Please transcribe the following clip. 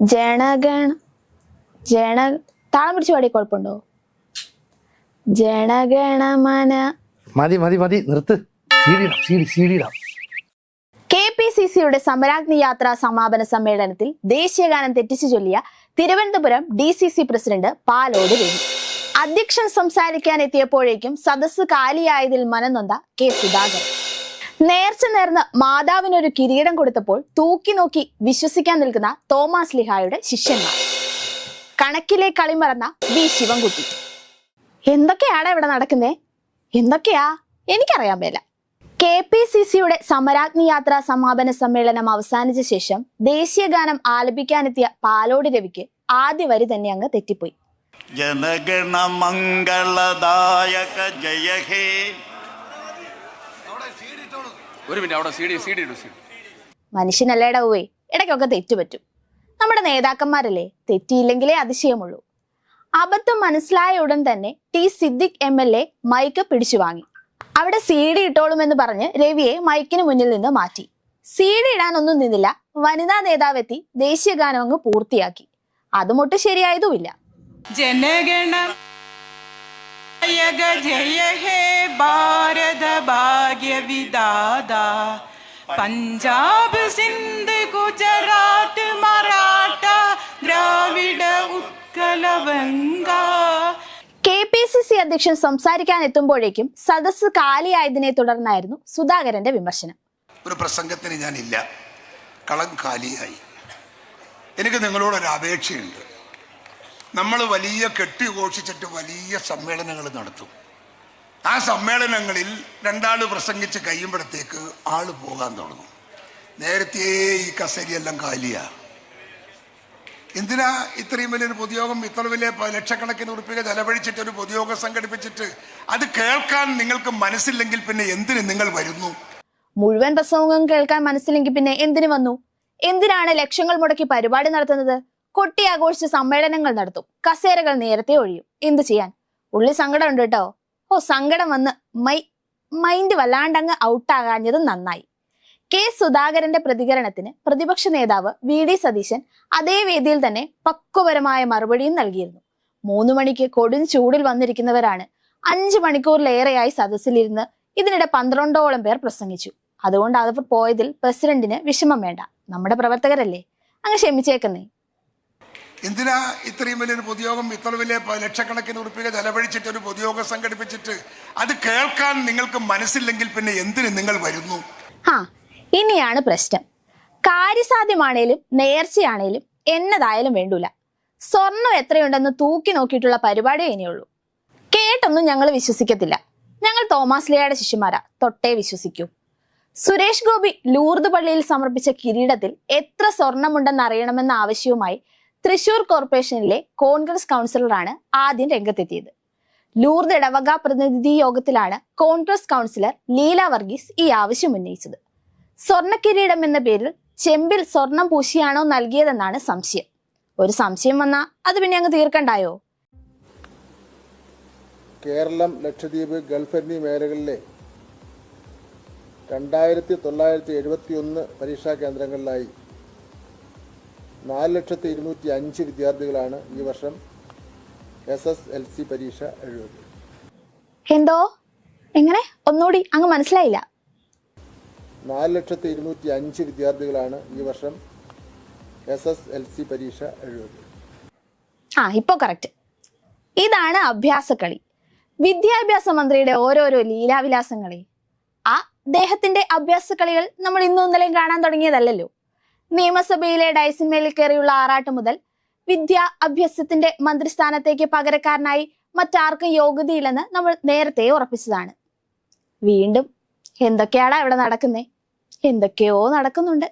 ജനഗണ ജന താളം പിടിച്ച് പാടിയ കുഴപ്പമുണ്ടോ? ജനഗണമന. മതി മതി മതി നിർത്ത്. കെ പി സി സിയുടെ സമരാഗ്നി യാത്രാ സമാപന സമ്മേളനത്തിൽ ദേശീയഗാനം തെറ്റിച്ചു ചൊല്ലിയ Thiruvananthapuram D C C president Palode Venu അധ്യക്ഷൻ സംസാരിക്കാൻ എത്തിയപ്പോഴേക്കും സദസ്സ് കാലിയായതിൽ മനനൊന്ത കെ സുധാകരൻ. നേർച്ച നേർന്ന് മാതാവിനൊരു കിരീടം കൊടുത്തപ്പോൾ തൂക്കി നോക്കി വിശ്വസിക്കാൻ നിൽക്കുന്ന തോമസ് ലിഹായുടെ ശിഷ്യന്മാർ. കണക്കിലെ കളി മറന്ന വി. ശിവൻകുട്ടി. എന്തൊക്കെയാണ് ഇവിടെ നടക്കുന്നേ? എന്തൊക്കെയാ? എനിക്കറിയാൻ മേല. കെ പി സി സിയുടെ സമരാഗ്നി യാത്രാ സമാപന സമ്മേളനം അവസാനിച്ച ശേഷം ദേശീയ ഗാനം ആലപിക്കാനെത്തിയ പാലോട് രവിക്ക് ആദ്യ വരി തന്നെ അങ്ങ് തെറ്റിപ്പോയി. ജനഗണമംഗളദായക ജയഹേ. അവിടെ മനുഷ്യനല്ലേടാ ഊവേ ഇടയ്ക്കൊക്കെ തെറ്റ് പറ്റും. നമ്മുടെ നേതാക്കന്മാരല്ലേ? തെറ്റിയില്ലെങ്കിലേ അതിശയമുള്ളൂ. അബദ്ധം മനസ്സിലായ ഉടൻ തന്നെ T Siddique M L A mic പിടിച്ചു വാങ്ങി. അവിടെ സി ഡി ഇട്ടോളുമെന്ന് പറഞ്ഞ് രവിയെ മൈക്കിന് മുന്നിൽ നിന്ന് മാറ്റി. സി ഡി ഇടാനൊന്നും നിന്നില്ല. വനിതാ നേതാവെത്തി ദേശീയ ഗാനം അങ്ങ് പൂർത്തിയാക്കി. അതുമൊട്ട് ശരിയായതുമില്ല. ജനഗണ यग जय हे भारत भाग्य विदादा Punjab Sindh Gujarat Maratha Dravida Utkal Banga K P C C അധ്യക്ഷൻ സംസാരിക്കാൻ എത്തുമ്പോഴേക്കും സദസ്സ് കാലിയായതിനെ തുടർന്നായിരുന്നു സുധാകരന്റെ വിമർശനം ഒരു പ്രസംഗത്തിന് ഞാനില്ല കളം കാലിയായി എനിക്ക് നിങ്ങളോടൊരു അപേക്ഷയുണ്ട് നമ്മൾ വലിയ കെട്ടി ഘോഷിച്ചിട്ട് വലിയ സമ്മേളനങ്ങൾ നടത്തും. ആ സമ്മേളനങ്ങളിൽ രണ്ടാൾ പ്രസംഗിച്ച് കഴിയുമ്പോഴത്തേക്ക് ആൾ പോകാൻ തുടങ്ങും. നേരത്തെ ഈ കസേരയെല്ലാം കാലിയാ. എന്തിനാ ഇത്രയും വലിയൊരു പൊതുയോഗം ഇത്ര വലിയ ലക്ഷക്കണക്കിന് ഉറുപ്പിക ചെലവഴിച്ചിട്ട് ഒരു പൊതുയോഗം സംഘടിപ്പിച്ചിട്ട് അത് കേൾക്കാൻ നിങ്ങൾക്ക് മനസ്സില്ലെങ്കിൽ പിന്നെ എന്തിന് നിങ്ങൾ വരുന്നു? മുഴുവൻ പ്രസംഗം കേൾക്കാൻ മനസ്സില്ലെങ്കിൽ പിന്നെ എന്തിനു വന്നു? എന്തിനാണ് ലക്ഷങ്ങൾ മുടക്കി പരിപാടി നടത്തുന്നത്? കൊട്ടി ആഘോഷിച്ച് സമ്മേളനങ്ങൾ നടത്തും. കസേരകൾ നേരത്തെ ഒഴിയും. എന്ത് ചെയ്യാൻ? ഉള്ളി സങ്കടം ഉണ്ട് കേട്ടോ. ഓ സങ്കടം വന്ന് മൈ മൈൻഡ് വല്ലാണ്ടങ്ങ് ഔട്ടാകാഞ്ഞത് നന്നായി. കെ സുധാകരന്റെ പ്രതികരണത്തിന് പ്രതിപക്ഷ നേതാവ് വി ഡി സതീശൻ അതേ വേദിയിൽ തന്നെ പക്വപരമായ മറുപടിയും നൽകിയിരുന്നു. മൂന്ന് മണിക്ക് കൊടും ചൂടിൽ വന്നിരിക്കുന്നവരാണ് അഞ്ചു മണിക്കൂറിലേറെയായി സദസ്സിലിരുന്ന് ഇതിനിടെ പന്ത്രണ്ടോളം പേർ പ്രസംഗിച്ചു. അതുകൊണ്ട് അവർ പോയതിൽ പ്രസിഡന്റിന് വിഷമം വേണ്ട. നമ്മുടെ പ്രവർത്തകരല്ലേ? അങ്ങ് ക്ഷമിച്ചേക്കുന്നേ. എന്തിനാ ഇത്രയും വലിയൊരു പൊതുയോഗം ഇത്ര വലിയ ലക്ഷക്കണക്കിന് ഉറുപ്പിക ചെലവഴിച്ചിട്ട് ഒരു പൊതുയോഗം സംഘടിപ്പിച്ചിട്ട്? അത് കേൾക്കാൻ നിങ്ങൾക്ക് മനസ്സില്ലെങ്കിൽ പിന്നെ എന്തിന് നിങ്ങൾ വരുന്നു? ആ ഇനിയാണ് പ്രശ്നം. കാര്യസാധ്യമാണേലും നേർച്ചയാണേലും എന്നതായാലും വേണ്ടൂല. സ്വർണം എത്രയുണ്ടെന്ന് തൂക്കി നോക്കിയിട്ടുള്ള പരിപാടിയേ ഇനിയുള്ളൂ. കേട്ടൊന്നും ഞങ്ങൾ വിശ്വസിക്കത്തില്ല. ഞങ്ങൾ തോമാസ് ലിയയുടെ ശിശുമാരാ തൊട്ടേ വിശ്വസിക്കൂ. സുരേഷ് ഗോപി ലൂർദ് പള്ളിയിൽ സമർപ്പിച്ച കിരീടത്തിൽ എത്ര സ്വർണമുണ്ടെന്ന് അറിയണമെന്ന ആവശ്യവുമായി തൃശൂർ കോർപ്പറേഷനിലെ കോൺഗ്രസ് കൗൺസിലറാണ് ആദ്യം രംഗത്തെത്തിയത്. ലൂർദ് ഇടവക പ്രതിനിധി യോഗത്തിലാണ് കോൺഗ്രസ് കൗൺസിലർ ലീല വർഗീസ് ഈ ആവശ്യം ഉന്നയിച്ചത്. സ്വർണക്കിരീടം എന്ന പേരിൽ ചെമ്പിൽ സ്വർണം പൂശിയാണോ നൽകിയതെന്നാണ് സംശയം. ഒരു സംശയം വന്നാ അത് പിന്നെ അങ്ങ് തീർക്കണ്ടായോ? കേരളം ലക്ഷദ്വീപ് ഗൾഫ് എന്നീ മേഖലകളിലെ രണ്ടായിരത്തി തൊള്ളായിരത്തി എഴുപത്തി ഒന്ന് പരീക്ഷാ കേന്ദ്രങ്ങളിലായി നാല് ലക്ഷത്തി ഇരുന്നൂറ്റി അഞ്ച് വിദ്യാർത്ഥികളാണ് ഈ വർഷം എസ് എസ് എൽ സി പരീക്ഷ എഴുതുന്നത്. എന്തോ? എങ്ങനെ? ഒന്നുകൂടി അങ്ങ് മനസ്സിലായില്ല. നാല് ലക്ഷത്തി ഇരുന്നൂറ്റി അഞ്ച് വിദ്യാർത്ഥികളാണ് ഈ വർഷം എസ് എസ് എൽ സി പരീക്ഷ എഴുതുന്നത്. ആ ഇപ്പോ കറക്റ്റ് ഇതാണ് അഭ്യാസക്കളി. വിദ്യാഭ്യാസ മന്ത്രിയുടെ ഓരോരോ ലീലാവിലാസങ്ങളെ. ആ അദ്ദേഹത്തിന്റെ അഭ്യാസക്കളികൾ നമ്മൾ ഇന്നും ഇന്നലെയും കാണാൻ തുടങ്ങിയതല്ലല്ലോ. നിയമസഭയിലെ ഡൈസിന്മേലിൽ കയറിയുള്ള ആറാട്ട് മുതൽ വിദ്യാ അഭ്യസത്തിന്റെ മന്ത്രിസ്ഥാനത്തേക്ക് പകരക്കാരനായി മറ്റാർക്കും യോഗ്യതയില്ലെന്ന് നമ്മൾ നേരത്തെ ഉറപ്പിച്ചതാണ്. വീണ്ടും എന്തൊക്കെയാണ് ഇവിടെ നടക്കുന്നേ? എന്തൊക്കെയോ നടക്കുന്നുണ്ട്.